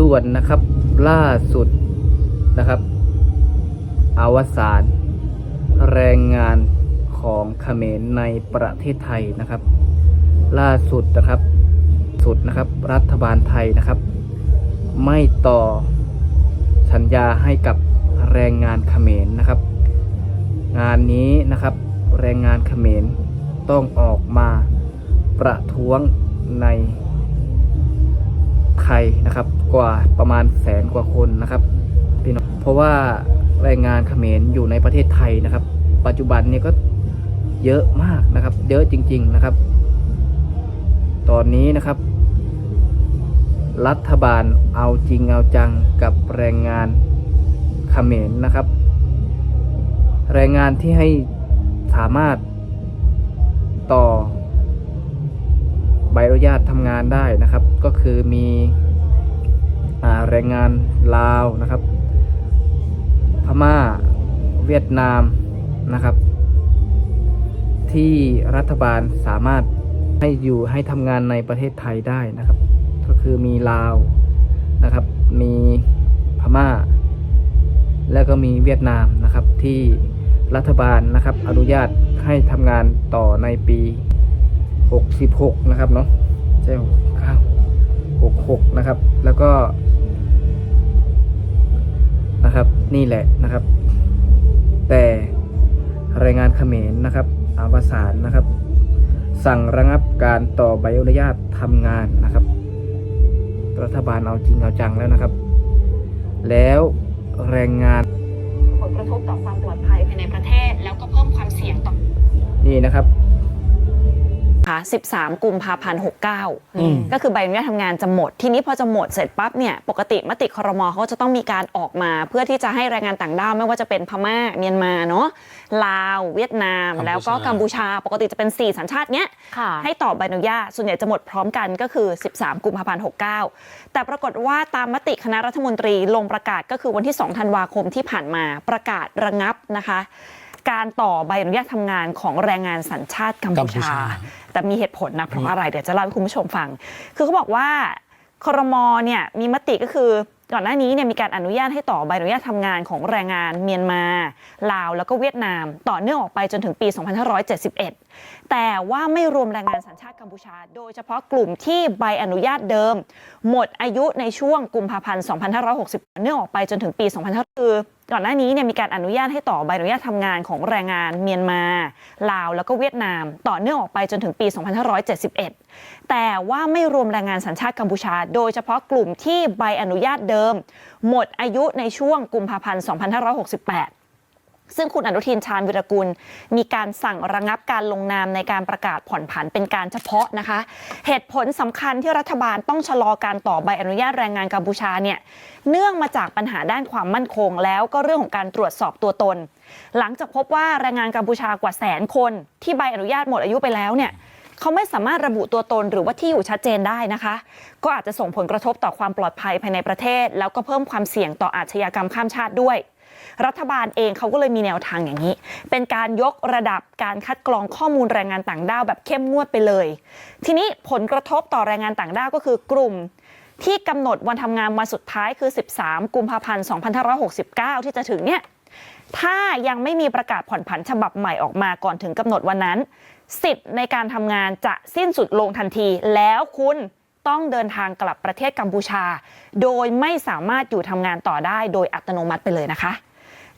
ด่วนนะครับ ล่าสุดนะครับอวสานแรงงานของเขมรในประเทศไทยนะครับ ล่าสุดนะครับสุดนะครับ รัฐบาลไทยนะครับ ไม่ต่อสัญญาให้กับแรงงานเขมรนะครับ งานนี้นะครับ แรงงานเขมรต้องออกมาประท้วงใน ทยนะครับ กว่าประมาณแสนกว่าคนนะครับพี่น้องเพราะว่าแรงงานเขมรอยู่ในประเทศไทยนะครับ ปัจจุบันนี่ยก็เยอะมากนะครับ เยอะจริง ๆนะครับ ตอนนี้นะครับ รัฐบาลเอาจริงเอาจังกับแรงงานเขมรนะครับ แรงงานที่ให้สามารถต่อ บอนุญาตทำงานได้นะครับ ก็คือมีอแรงงานลาวนะครับ พม่าเวียดนามนะครับ ที่รัฐบาลสามารถให้อยู่ให้ทำงานในประเทศไทยได้นะครับ ก็คือมีลาวนะครับ มีพม่า แล้วก็มีเวียดนามนะครับที่รัฐบาลนะครับ อนุญาตให้ทำงานต่อในปี 66 นะครับเนาะใช่69 66 นะครับ แล้วก็ นะครับ นี่แหละนะครับ แต่แรงงานเขมรนะครับอวสานนะครับ สั่งระงับการต่อใบอนุญาตทำงานนะครับ รัฐบาลเอาจริงเอาจังแล้วนะครับ แล้วแรงงานผลกระทบต่อความปลอดภัยภายในประเทศ แล้วก็เพิ่มความเสี่ยงต่อนี่นะครับค่ะ 13 กุมภาพันธ์อืม69 ก็คือใบอนุญาตทำงานจะหมด ทีนี้พอจะหมดเสร็จปั๊บเนี่ยปกติมติครมเขาจะต้องมีการออกมา เพื่อที่จะให้แรงงานต่างด้าวไม่ว่าจะเป็นพม่าเมียนมาเนาะลาว เวียดนามกัมพูชาแล้วก็กัมพูชาปกติจะเป็น 4 สัญชาติเนี้ยค่ะให้ต่อใบอนุญาตส่วนใหญ่จะหมดพร้อมกันก็คือ 13 กุมภาพันธ์69 แต่ปรากฏว่าตามมติคณะรัฐมนตรีลงประกาศก็คือวันที่ 2 ธันวาคมที่ผ่านมาประกาศระงับนะคะ การต่อใบอนุญาตทำงานของแรงงานสัญชาติกัมกัพูมพูชาชา แต่มีเหตุผลนะเพราะอะไรเดี๋ยวจะเล่าให้คุณผู้ชมฟัง คือเขาบอกว่าครมเนี่ยมีมติก็คือก่อนหน้านี้เนี่ยมีการอนุญาตให้ต่อใบอนุญาตทำงานของแรงงานเมียนมาลาวแล้วก็เวียดนาม ต่อเนื่องออกไปจนถึงปี 2571 แต่ว่าไม่รวมแรงงานสัญชาติกัมพูชา โดยเฉพาะกลุ่มที่ใบอนุญาตเดิม หมดอายุในช่วงกุมภาพันธ์ 2560 เนื่องออกไปจนถึงปี 2500คือ ก่อนหน้านี้เนี่ยมีการอนุญาตให้ต่อใบอนุญาตทำงานของแรงงานเมียนมาลาวแล้วก็เวียดนาม ต่อเนื่องออกไปจนถึงปี 2571 แต่ว่าไม่รวมแรงงานสัญชาติกัมพูชา โดยเฉพาะกลุ่มที่ใบอนุญาตเดิม หมดอายุในช่วงกุมภาพันธ์ 2568 ซึ่งคุณอนุทินชาญวิรกุลมีการสั่งระงับการลงนามในการประกาศผ่อนผันเป็นการเฉพาะนะคะ เหตุผลสำคัญที่รัฐบาลต้องชะลอการต่อใบอนุญาตแรงงานกัมพูชาเนี่ยเนื่องมาจากปัญหาด้านความมั่นคง แล้วก็เรื่องของการตรวจสอบตัวตน หลังจากพบว่าแรงงานกัมพูชากว่าแสนคนที่ใบอนุญาตหมดอายุไปแล้วเนี่ยเขาไม่สามารถระบุตัวตนหรือว่าที่อยู่ชัดเจนได้นะคะ ก็อาจจะส่งผลกระทบต่อความปลอดภัยภายในประเทศ แล้วก็เพิ่มความเสี่ยงต่ออาชญากรรมข้ามชาติด้วย รัฐบาลเองเขาก็เลยมีแนวทางอย่างนี้ เป็นการยกระดับการคัดกรองข้อมูลแรงงานต่างด้าวแบบเข้มงวดไปเลย ทีนี้ผลกระทบต่อแรงงานต่างด้าวก็คือกลุ่มที่กำหนดวันทำงานวันสุดท้ายคือ 13 กุมภาพันธ์ 2569 ที่จะถึงเนี่ย ถ้ายังไม่มีประกาศผ่อนผันฉบับใหม่ออกมาก่อนถึงกำหนดวันนั้น สิทธิ์ในการทำงานจะสิ้นสุดลงทันที แล้วคุณ ต้องเดินทางกลับประเทศกัมพูชา โดยไม่สามารถอยู่ทำงานต่อได้โดยอัตโนมัติไปเลยนะคะ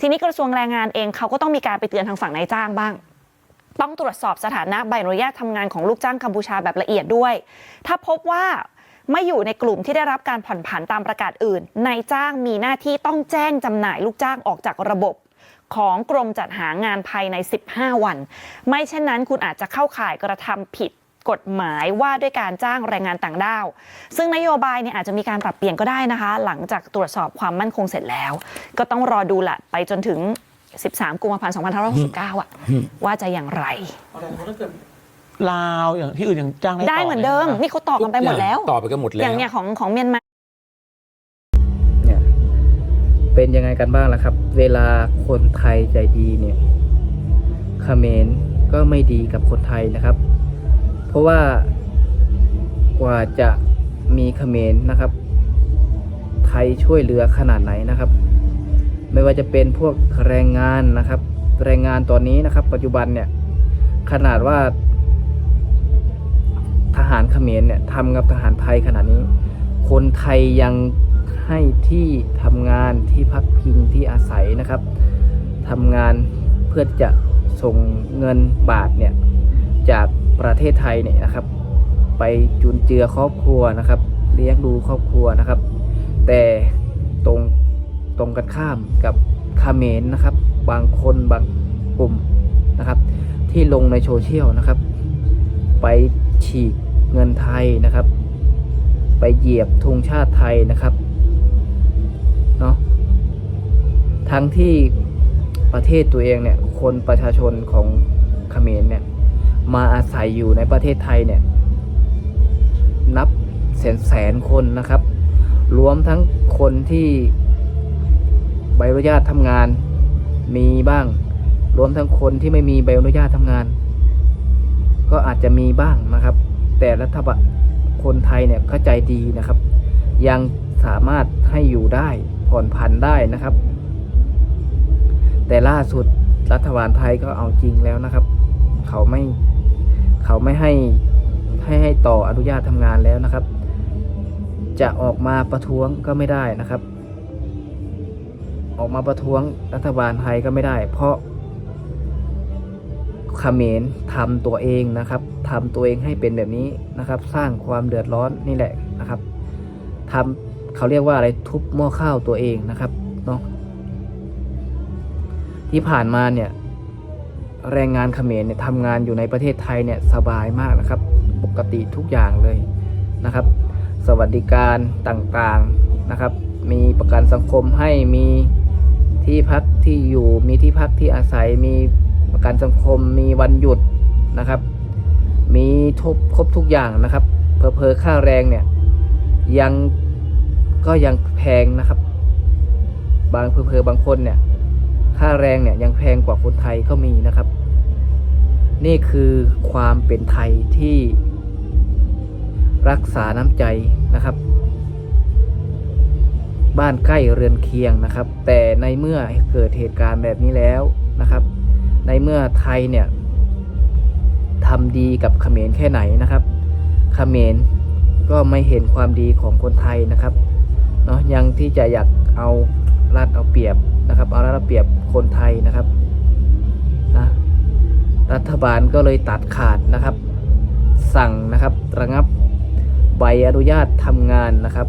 ทีนี้กระทรวงแรงงานเองเขาก็ต้องมีการไปเตือนทางฝั่งนายจ้างบ้าง ต้องตรวจสอบสถานะใบอนุญาตทำงานของลูกจ้างกัมพูชาแบบละเอียดด้วย ถ้าพบว่าไม่อยู่ในกลุ่มที่ได้รับการผ่อนผันตามประกาศอื่นนายจ้างมีหน้าที่ต้องแจ้งจำหน่ายลูกจ้างออกจากระบบของกรมจัดหางานภายใน 15 วัน ไม่เช่นนั้นคุณอาจจะเข้าข่ายกระทำผิด กฎหมายว่าด้วยการจ้างแรงงานต่างด้าวซึ่งนโยบายเนี่ยอาจจะมีการปรับเปลี่ยนก็ได้นะคะ หลังจากตรวจสอบความมั่นคงเสร็จแล้ว ก็ต้องรอดูแหละไปจนถึง 13 กุมภาพันธ์2569อะว่าจะอย่างไรลาวอย่างที่อื่นยังจ้างได้ได้ต่เหมือนเดิมไหคะนี่เขาต่อกันไปหมดแล้วต่อไปกันหมดแล้วอย่างเนี่ยของของเมียนมาเนี่ยเป็นยังไงกันบ้างล่ะครับ เวลาคนไทยใจดีเนี่ยเขมรก็ไม่ดีกับคนไทยนะครับ เพราะว่ากว่าจะมีเขมรนะครับ ไทยช่วยเหลือขนาดไหนนะครับ ไม่ว่าจะเป็นพวกแรงงานนะครับ แรงงานตอนนี้นะครับ ปัจจุบันเนี่ยขนาดว่า ทหารเขมรเนี่ยทำกับทหารไทยขนาดนี้ คนไทยยังให้ที่ทำงานที่พักพิงที่อาศัยนะครับทำงานเพื่อจะส่งเงินบาทเนี่ย ทศไทยเนี่ยนะครับ ไปจุนเจือครอบครัวนะครับ เลี้ยงดูครอบครัวนะครับ แต่ตรงตรงกันข้ามกับคาเมรนะครับ บางคนบางกลุ่มนะครับ ที่ลงในโซเชียลนะครับ ไปฉีกเงินไทยนะครับ ไปเหยียบธงชาติไทยนะครับเนาะทั้งที่ประเทศตัวเองเนี่ยคนประชาชนของเขมรเนี่ย มาอาศัยอยู่ในประเทศไทยเนี่ย นับแสนแสนคนนะครับ รวมทั้งคนที่ใบอนุญาตทำงานมีบ้าง รวมทั้งคนที่ไม่มีใบอนุญาตทำงาน ก็อาจจะมีบ้างนะครับ แต่รัฐบาลคนไทยเนี่ยเข้าใจดีนะครับ ยังสามารถให้อยู่ได้ผ่อนผันได้นะครับ แต่ล่าสุดรัฐบาลไทยก็เอาจริงแล้วนะครับ เขาไม่ เขาไม่ให้ให้ให้ต่ออนุญาตทำงานแล้วนะครับ จะออกมาประท้วงก็ไม่ได้นะครับ ออกมาประท้วงรัฐบาลไทยก็ไม่ได้ เพราะเขมรทำตัวเองนะครับทำตัวเองให้เป็นแบบนี้นะครับ สร้างความเดือดร้อนนี่แหละนะครับทำเขาเรียกว่าอะไรทุบหม้อข้าวตัวเองนะครับเนาะที่ผ่านมาเนี่ย แรงงานเขมรเนี่ยทำงานอยู่ในประเทศไทยเนี่ยสบายมากนะครับ ปกติทุกอย่างเลยนะครับ สวัสดิการต่างๆนะครับ มีประกันสังคมให้มีที่พักที่อยู่มีที่พักที่อาศัยมีประกันสังคมมีวันหยุดนะครับ มีทุบครบทุกอย่างนะครับเพอเพอค่าแรงเนี่ยยังก็ยังแพงนะครับ บางเพอเพอบางคนเนี่ย ค่าแรงเนี่ยยังแพงกว่าคนไทยก็มีนะครับ นี่คือความเป็นไทยที่รักษาน้ำใจนะครับ บ้านใกล้เรือนเคียงนะครับ แต่ในเมื่อเกิดเหตุการณ์แบบนี้แล้วนะครับ ในเมื่อไทยเนี่ยทำดีกับเขมรแค่ไหนนะครับเขมรก็ไม่เห็นความดีของคนไทยนะครับเนาะยังที่จะอยากเอารัดเอาเปรียบนะครับ เอารัดเอาเปรียบ คนไทยนะครับนะรัฐบาลก็เลยตัดขาดนะครับ สั่งนะครับระงับใบอนุญาตทำงานนะครับ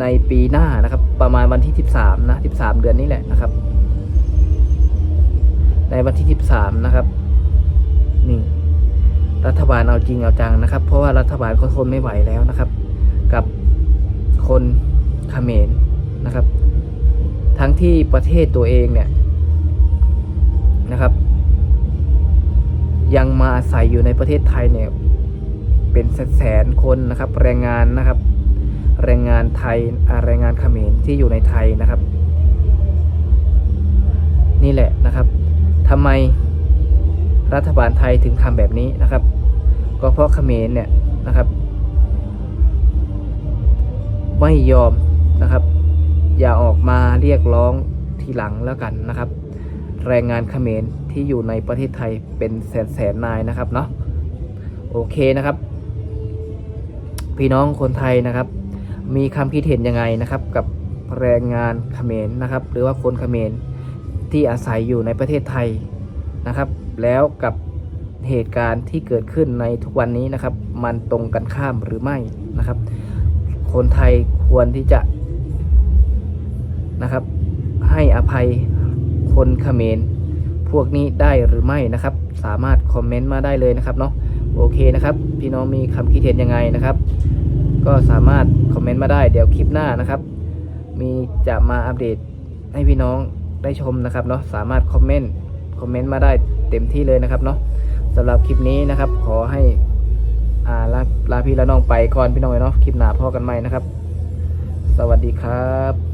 ในปีหน้านะครับ ประมาณวันที่ 13 นะ 13 เดือนนี้แหละนะครับ ในวันที่ 13 นะครับนี่รัฐบาลเอาจริงเอาจังนะครับ เพราะว่ารัฐบาลเขาทนไม่ไหวแล้วนะครับ กับคนเขมรนะครับ ทั้งที่ประเทศตัวเองเนี่ยนะครับ ยังมาอาศัยอยู่ในประเทศไทยเนี่ยเป็นแสนคนนะครับ แรงงานนะครับ แรงงานไทยอาแรงงานเขมรที่อยู่ในไทยนะครับ นี่แหละนะครับทำไมรัฐบาลไทยถึงทำแบบนี้นะครับ ก็เพราะเขมรเนี่ยนะครับ ไม่ยอมนะครับ อย่าออกมาเรียกร้องทีหลังแล้วกันนะครับ แรงงานเขมรที่อยู่ในประเทศไทยเป็นแสนแสนนายนะครับเนาะโอเคนะครับ พี่น้องคนไทยนะครับ มีคำคิดเห็นยังไงนะครับ กับแรงงานเขมรนะครับ หรือว่าคนเขมรที่อาศัยอยู่ในประเทศไทยนะครับ แล้วกับเหตุการณ์ที่เกิดขึ้นในทุกวันนี้นะครับ มันตรงกันข้ามหรือไม่นะครับ คนไทยควรที่จะ นะครับ ให้อภัยคนเขมรพวกนี้ได้หรือไม่นะครับ สามารถคอมเมนต์มาได้เลยนะครับเนาะโอเคนะครับ พี่น้องมีคำคิดเห็นยังไงนะครับ ก็สามารถคอมเมนต์มาได้เดี๋ยวคลิปหน้านะครับ มีจะมาอัปเดตให้พี่น้องได้ชมนะครับเนาะสามารถคอมเมนต์คอมเมนต์มาได้เต็มที่เลยนะครับเนาะสำหรับคลิปนี้นะครับ ขอให้อ่าลาลาพี่และน้องไปก่อนพี่น้องเนาะคลิปหน้าพ่อกันใหม่นะครับ สวัสดีครับ